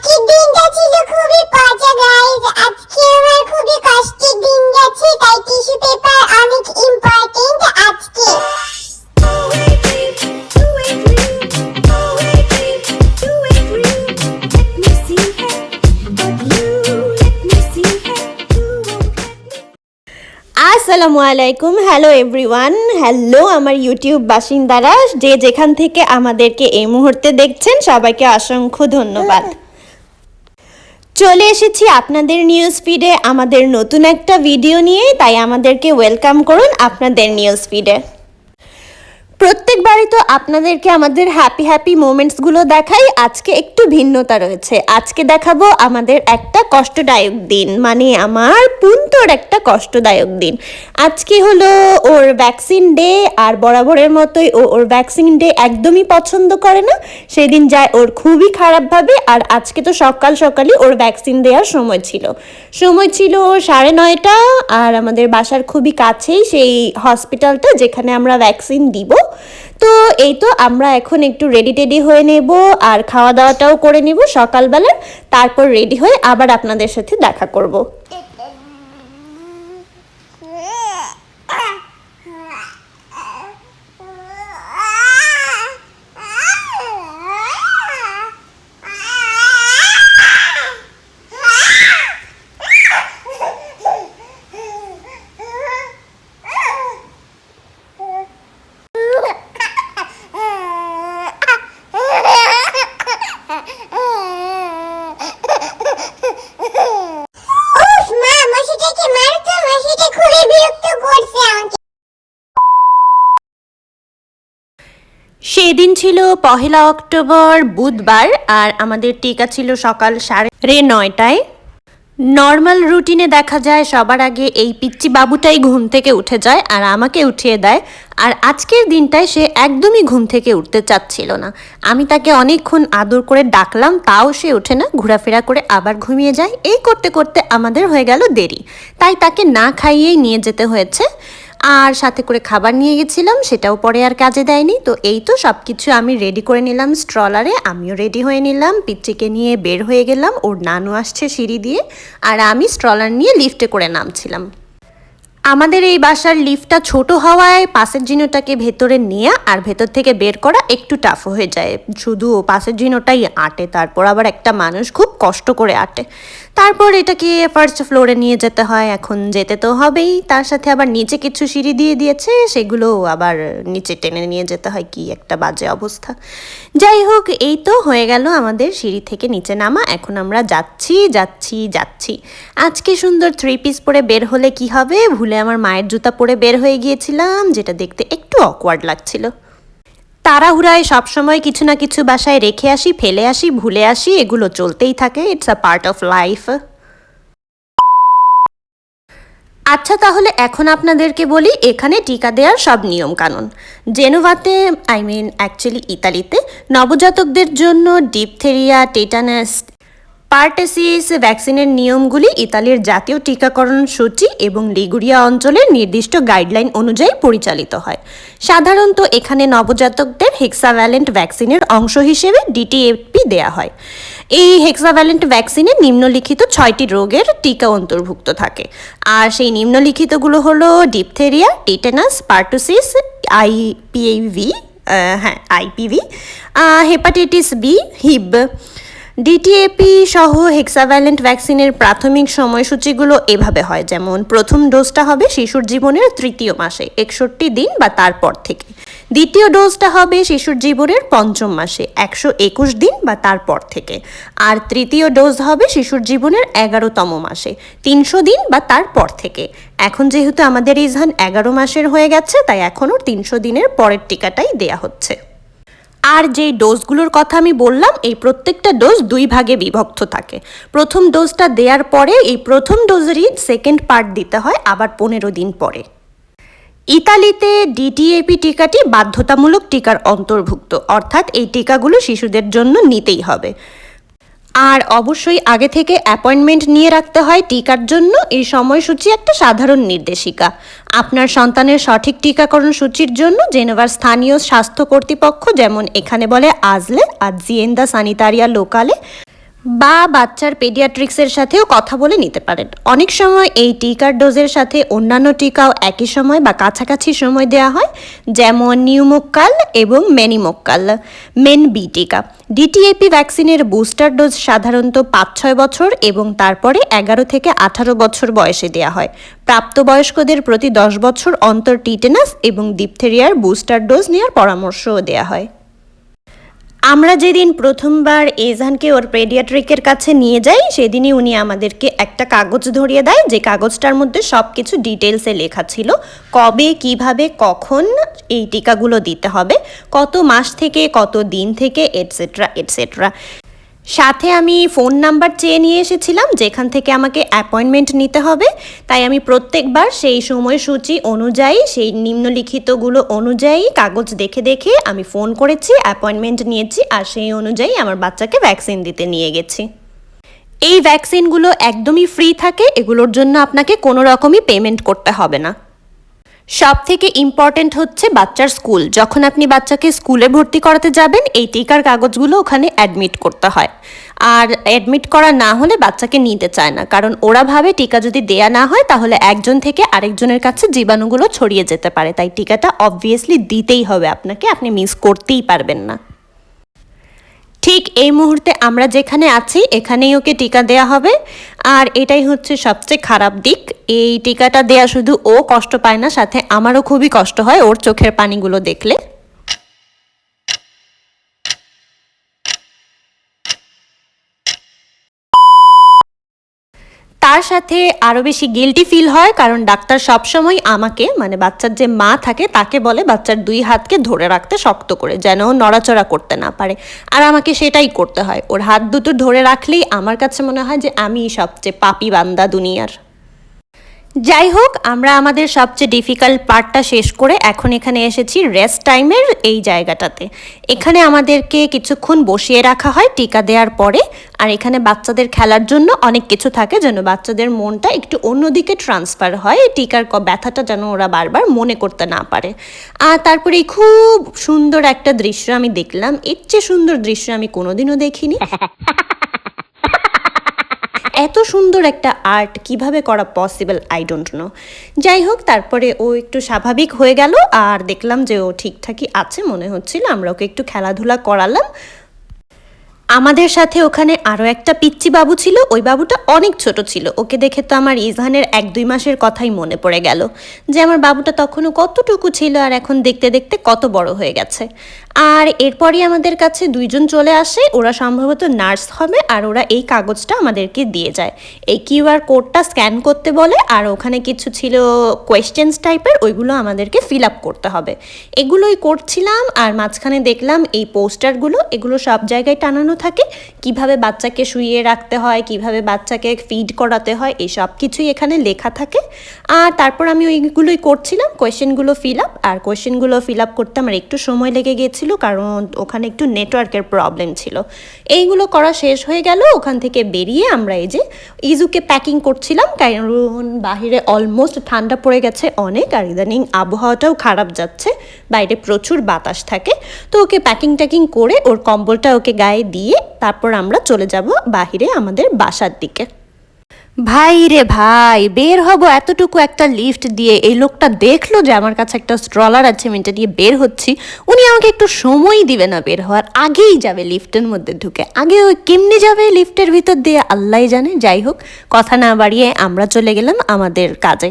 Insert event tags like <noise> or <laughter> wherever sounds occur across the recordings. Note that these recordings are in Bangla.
আজকের দিনটা ছিল খুবই পচা গাইজ আজকে আমার খুবই কষ্টের দিন গেছে তাই টিস্যু পেপার অনেক ইম্পর্টেন্ট আজকে। আসসালামু আলাইকুম হ্যালো এভরিওয়ান হ্যালো আমার ইউটিউব বাসিন্দারা যে যেখান থেকে আমাদেরকে এই মুহূর্তে দেখছেন সবাইকে অসংখ্য ধন্যবাদ। <laughs> চলে এসেছি আপনাদের নিউজ ফিডে আমাদের নতুন একটা ভিডিও নিয়ে, তাই আমাদেরকে ওয়েলকাম করুন আপনাদের নিউজ ফিডে প্রত্যেকবারই তো আপনাদেরকে আমাদের হ্যাপি হ্যাপি মোমেন্টসগুলো দেখাই। আজকে একটু ভিন্নতা রয়েছে। আজকে দেখাবো আমাদের একটা কষ্টদায়ক দিন মানে আমার পুন্তর একটা কষ্টদায়ক দিন। আজকে হলো ওর ভ্যাকসিন ডে আর বরাবরের মতোই ও ওর ভ্যাকসিন ডে একদমই পছন্দ করে না। সেদিন যায় ওর খুবই খারাপভাবে আর আজকে তো সকাল সকালই ওর ভ্যাকসিন দেওয়ার সময় ছিল। সময় ছিল সাড়ে নয়টা, আর আমাদের বাসার খুবই কাছেই সেই হসপিটালটা যেখানে আমরা ভ্যাকসিন দিব। তো এই তো আমরা এখন একটু রেডি টেডি হয়ে নেব আর খাওয়া দাওয়াটাও করে নেব সকালবেলা, তারপর রেডি হয়ে আবার আপনাদের সাথে দেখা করব। সেদিন ছিল পহেলা অক্টোবর, বুধবার, আর আমাদের টিকা ছিল সকাল সাড়ে নয়টায়। নর্মাল রুটিনে দেখা যায় সবার আগে এই পিচ্চি বাবুটাই ঘুম থেকে উঠে যায় আর আমাকে উঠিয়ে দেয়। আর আজকের দিনটায় সে একদমই ঘুম থেকে উঠতে চাচ্ছিল না। আমি তাকে অনেকক্ষণ আদর করে ডাকলাম, তাও সে ওঠে না। ঘোরাফেরা করে আবার ঘুমিয়ে যায়। এই করতে করতে আমাদের হয়ে গেল দেরি। তাই তাকে না খাইয়েই নিয়ে যেতে হয়েছে। আর সাথে করে খাবার নিয়ে গেছিলাম, সেটাও পরে আর কাজে দেয়নি। তো এই তো সব কিছু আমি রেডি করে নিলাম স্ট্রলারে আমিও রেডি হয়ে নিলাম, পিচ্চিকে নিয়ে বের হয়ে গেলাম, ওর নানু আসছে সিঁড়ি দিয়ে, আর আমি স্ট্রলার নিয়ে লিফটে করে নামছিলাম। আমাদের এই বাসার লিফটটা ছোট হওয়ায় পাশের জিনোটাকে ভেতরে নেওয়া আর ভেতর থেকে বের করা একটু টাফ হয়ে যায়। শুধু পাশের জিনোটাই আটে, তারপর আবার একটা মানুষ খুব কষ্ট করে আটে। তারপর এটাকে ফার্স্ট ফ্লোরে নিয়ে যেতে হয়, এখন যেতে তো হবেই। তার সাথে আবার নিচে কিছু সিঁড়ি দিয়ে দিয়েছে, সেগুলো আবার নিচে টেনে নিয়ে যেতে হয়, কি একটা বাজে অবস্থা। যাই হোক, এই তো হয়ে গেল আমাদের সিঁড়ি থেকে নিচে নামা, এখন আমরা যাচ্ছি যাচ্ছি যাচ্ছি। আজকে সুন্দর থ্রি পিস পরে বের হলে কি হবে? ভুলে আমার মায়ের জুতা পরে বের হয়ে গিয়েছিলাম, যেটা দেখতে একটু অকওয়ার্ড লাগছিল। তাড়াহুড়ায় সবসময় কিছু না কিছু বাসায় রেখে আসি, ফেলে আসি, ভুলে আসি, এগুলো চলতেই থাকে। It's a part of life আচ্ছা তাহলে এখন আপনাদেরকে বলি, এখানে টিকা দেওয়ার সব নিয়ম কানুন জেনোভাতে আই মিন অ্যাকচুয়ালি ইতালিতে নবজাতকদের জন্য ডিপথেরিয়া টেটানাস পার্টেসিস ভ্যাকসিনের নিয়মগুলি ইতালির জাতীয় টিকাকরণ সূচি এবং লিগুরিয়া অঞ্চলের নির্দিষ্ট গাইডলাইন অনুযায়ী পরিচালিত হয়। সাধারণত এখানে নবজাতকদের হেক্সাভ্যালেন্ট ভ্যাকসিনের অংশ হিসেবে ডিটিএপি দেয়া হয়। এই হেক্সাভ্যালেন্ট ভ্যাকসিনে নিম্নলিখিত ছয়টি রোগের টিকা অন্তর্ভুক্ত থাকে। আর সেই নিম্নলিখিতগুলো হলো ডিপথেরিয়া টিটেনাস পার্টুসিস আইপিএভি হ্যাঁ IPV hepatitis B Hib DTaP সহ হেক্সাভ্যালেন্ট ভ্যাকসিনের প্রাথমিক সময়সূচিগুলো এভাবে হয়, যেমন প্রথম ডোজটা হবে শিশুর জীবনের তৃতীয় মাসে, একষট্টি দিন বা তারপর থেকে। দ্বিতীয় ডোজটা হবে শিশুর জীবনের পঞ্চম মাসে, একশো একুশ দিন বা তারপর থেকে। আর তৃতীয় ডোজ হবে শিশুর জীবনের এগারোতম মাসে, তিনশো দিন বা তারপর থেকে। এখন যেহেতু আমাদের ইজহান এগারো মাসের হয়ে গেছে, তাই এখনও তিনশো দিনের পরের টিকাটাই দেয়া হচ্ছে। আর যে ডোজগুলোর কথা আমি বললাম, এই প্রত্যেকটা ডোজ দুই ভাগে বিভক্ত থাকে। প্রথম ডোজটা দেওয়ার পরে এই প্রথম ডোজেরই সেকেন্ড পার্ট দিতে হয়, আবার পনেরো দিন পরে। ইতালিতে ডিটিএপি টিকাটি বাধ্যতামূলক টিকার অন্তর্ভুক্ত, অর্থাৎ এই টিকাগুলো শিশুদের জন্য নিতেই হবে। আর অবশ্যই আগে থেকে অ্যাপয়েন্টমেন্ট নিয়ে রাখতে হয় টিকার জন্য। এই সময়সূচি একটা সাধারণ নির্দেশিকা। আপনার সন্তানের সঠিক টিকাকরণ সূচির জন্য জেনেভার স্থানীয় স্বাস্থ্য কর্তৃপক্ষ, যেমন এখানে বলে আজলে আর আজিয়েন্দা সানিতারিয়া লোকালে বা বাচ্চার পেডিয়াট্রিক্সের সাথেও কথা বলে নিতে পারেন। অনেক সময় এই টিকার ডোজের সাথে অন্যান্য টিকাও একই সময় বা কাছাকাছি সময় দেওয়া হয়, যেমন নিউমোক্কাল এবং মেনিমোক্কাল, মেন বি টিকা। ডিটিএপি ভ্যাকসিনের বুস্টার ডোজ সাধারণত পাঁচ ছয় বছর এবং তারপরে এগারো থেকে আঠারো বছর বয়সে দেওয়া হয়। প্রাপ্তবয়স্কদের প্রতি দশ বছর অন্তর টিটেনাস এবং ডিপথেরিয়ার বুস্টার ডোজ নেওয়ার পরামর্শও দেওয়া হয়। আমরা যেদিন প্রথমবার এজানকে ওর পেডিয়াট্রিকের কাছে নিয়ে যাই, সেদিনই উনি আমাদেরকে একটা কাগজ ধরিয়ে দেয়, যে কাগজটার মধ্যে সব কিছু ডিটেলসে লেখা ছিল, কবে, কীভাবে, কখন এই টিকাগুলো দিতে হবে, কত মাস থেকে, কত দিন থেকে এটসেট্রা এটসেট্রা সাথে আমি ফোন নাম্বার চেয়ে নিয়ে এসেছিলাম, যেখান থেকে আমাকে অ্যাপয়েন্টমেন্ট নিতে হবে। তাই আমি প্রত্যেকবার সেই সময়সূচি অনুযায়ী, সেই নিম্নলিখিতগুলো অনুযায়ী কাগজ দেখে দেখে আমি ফোন করেছি অ্যাপয়েন্টমেন্ট নিয়েছি, আর সেই অনুযায়ী আমার বাচ্চাকে ভ্যাকসিন দিতে নিয়ে গেছি। এই ভ্যাকসিনগুলো একদমই ফ্রি থাকে, এগুলোর জন্য আপনাকে কোনো রকমই পেমেন্ট করতে হবে না। সব থেকে ইম্পর্টেন্ট হচ্ছে বাচ্চার স্কুল যখন আপনি বাচ্চাকে স্কুলে ভর্তি করাতে যাবেন, এই টিকার কাগজগুলো ওখানে অ্যাডমিট করতে হয়। আর অ্যাডমিট করা না হলে বাচ্চাকে নিতে চায় না। কারণ ওরা ভাবে টিকা যদি দেয়া না হয়, তাহলে একজন থেকে আরেকজনের কাছে জীবাণুগুলো ছড়িয়ে যেতে পারে। তাই টিকাটা অবভিয়াসলি দিতেই হবে আপনাকে, আপনি মিস করতেই পারবেন না। ঠিক এই মুহূর্তে আমরা যেখানে আছি, এখানেই ওকে টিকা দেয়া হবে। আর এটাই হচ্ছে সবচেয়ে খারাপ দিক। এই টিকাটা দেয়া শুধু ও কষ্ট পায় না, সাথে আমারও খুবই কষ্ট হয় ওর চোখের পানিগুলো দেখলে। তার সাথে আরও বেশি গিলটি ফিল হয়, কারণ ডাক্তার সবসময় আমাকে মানে বাচ্চার যে মা থাকে, তাকে বলে বাচ্চার দুই হাতকে ধরে রাখতে শক্ত করে, যেন নড়াচড়া করতে না পারে। আর আমাকে সেটাই করতে হয়। ওর হাত দুটো ধরে রাখলেই আমার কাছে মনে হয় যে আমি সবচেয়ে পাপি বান্দা দুনিয়ার। যাই হোক আমরা আমাদের সবচেয়ে ডিফিকাল্ট পার্টটা শেষ করে এখন এখানে এসেছি রেস্ট টাইমের এই জায়গাটাতে। এখানে আমাদেরকে কিছুক্ষণ বসিয়ে রাখা হয় টিকা দেওয়ার পরে, আর এখানে বাচ্চাদের খেলার জন্য অনেক কিছু থাকে যেন বাচ্চাদের মনটা একটু অন্যদিকে ট্রান্সফার হয় টিকার ব্যথাটা যেন ওরা বারবার মনে করতে না পারে। আর তারপরে খুব সুন্দর একটা দৃশ্য আমি দেখলাম। এর চেয়ে সুন্দর দৃশ্য আমি কোনোদিনও দেখিনি। <laughs> সুন্দর একটা আর্ট কীভাবে করা পসিবল আই ডোন্ট নো যাই হোক, তারপরে ও একটু স্বাভাবিক হয়ে গেল, আর দেখলাম যে ও ঠিকঠাকই আছে, মনে হচ্ছিল আমরা ওকে একটু খেলাধুলা করালাম। আমাদের সাথে ওখানে আরও একটা পিচ্চি বাবু ছিল, ওই বাবুটা অনেক ছোট ছিল। ওকে দেখে তো আমার ইজহানের এক দুই মাসের কথাই মনে পড়ে গেল, যে আমার বাবুটা তখনও কতটুকু ছিল আর এখন দেখতে দেখতে কত বড় হয়ে গেছে। আর এরপরই আমাদের কাছে দুইজন চলে আসে। ওরা সম্ভবত নার্স হবে আর ওরা এই কাগজটা আমাদেরকে দিয়ে যায়। এই কিউআর কোডটা স্ক্যান করতে বলে আর ওখানে কিছু ছিল কোয়েশ্চেন্স টাইপের ওইগুলো আমাদেরকে ফিল আপ করতে হবে। এগুলোই করছিলাম আর মাঝখানে দেখলাম এই পোস্টারগুলো, এগুলো সব জায়গায় টানানো থাকে। কীভাবে বাচ্চাকে শুইয়ে রাখতে হয়, কীভাবে বাচ্চাকে ফিড করাতে হয়, এই সব কিছুই এখানে লেখা থাকে। আর তারপর আমি ওইগুলোই করছিলাম কোয়েশ্চেনগুলো ফিল আপ আর কোয়েশ্চেনগুলো ফিল আপ করতে আমার একটু সময় লেগে গিয়েছিল। কারণ ওখানে একটু নেটওয়ার্কের প্রবলেম ছিল। এইগুলো করা শেষ হয়ে গেল, ওখান থেকে বেরিয়ে আমরা এই যে ইজুকে প্যাকিং করছিলাম, কারণ বাহিরে অলমোস্ট ঠান্ডা পড়ে গেছে অনেক, আর ইদানিং আবহাওয়াটাও খারাপ যাচ্ছে, বাইরে প্রচুর বাতাস থাকে। তো ওকে প্যাকিং ট্যাকিং করে ওর কম্বলটা ওকে গায়ে দিয়ে তারপর আমরা চলে যাব বাহিরে আমাদের বাসার দিকে। ভাই রে ভাই, বের হব এতটুকু একটা লিফট দিয়ে। এই লোকটা দেখল যে আমার কাছে একটা স্ট্রলার আছে, আমি এটা দিয়ে বের হচ্ছি। উনি আমাকে একটু সময় দিবে না বের হওয়ার। আগেই যাবে লিফটের মধ্যে ঢুকে। আগে ওই কেমনি যাবে লিফটের ভিতর দিয়ে? আল্লাহ জানে। যাই হোক, কথা না বাড়িয়ে আমরা চলে গেলাম আমাদের কাজে।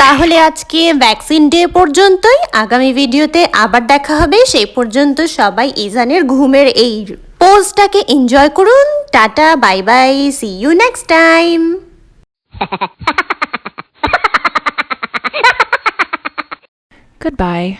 তাহলে আজকে ভ্যাকসিন ডে পর্যন্তই। আগামী ভিডিওতে আবার দেখা হবে। সেই পর্যন্ত সবাই ইজানের ঘুমের এই পোজটাকে এনজয় করুন। Tata bye bye see you next time Goodbye.